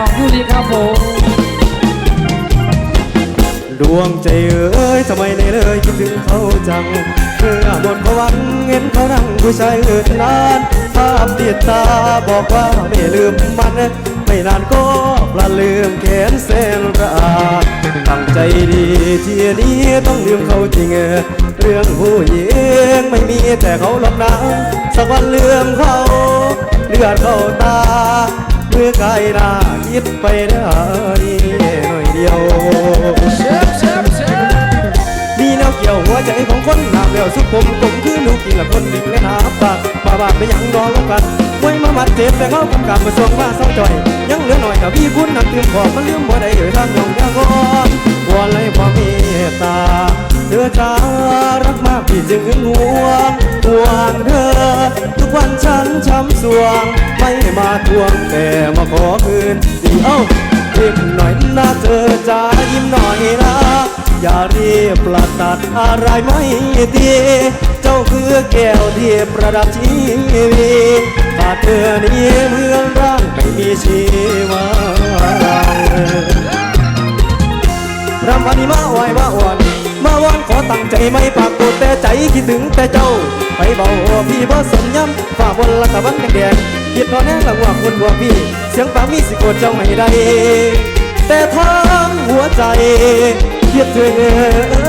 น้องยูริครับผมดวงใจเอ้ยทำไมในเลยคิดถึงเขาจังเมื่อหมดพวังเห็นเขานั่งผู้ชายอื่นนานภาพติดตาบอกว่าไม่ลืมมันไม่นานก็ลันลืมแขนเส้นระอาตั้งใจดีที่นี้ต้องลืมเขาจริงเรื่องผู้หญิงไม่มีแต่เขาหรอกนะสักวันลืมเขาเลือดเข้าตา เมื่อกายหน้าคิดไปได้หน่อยเดียวมีแนวเกี่ยวหัวใจของคนหนาเดียวสุขผมผมคือลูกกินละคนดิ่งและหาปากบาบาดไปยังรอลงกันไว้มามัดเจ็บแต่เขากำกับมาส่งมาเศร้าจ่อย ยังเหลือหน่อยกับพี่คุณนักตื่มขอมันลืมบ่ได้เอ่ยทางยองยางอนวอนเลยความเมตตาเธอจ้ารักมากพี่จึงหึงหวงห่วงเธอ ทุกวันฉันช้ำสวง ม่มาทวงแต่มาขอคืนดีเอ้ายิ้มหน่อยนะเธอจ้ายิ้มหน่อยนะ อย่ารีบประตัดอะไรไม่ดี เจ้าคือแก้วที่ประดับชีวิตขาดเธอนี้เหมือนร่างไม่มีชีวารำพันนี้มาไหวมาอ่อนมาวันขอตั้งใจไม่ปากโกรธแต่ใจคิดถึงแต่เจ้า ไปเบาพี่บ่สนย้ำฝ่าบนละตะวันแดง ๆคิดพอแน่ละว่าคนหัวพี่ เสียงปากมีสิโกรธเจ้าไม่ได้แต่ทั้งหัวใจคิดถึงน้องเธอ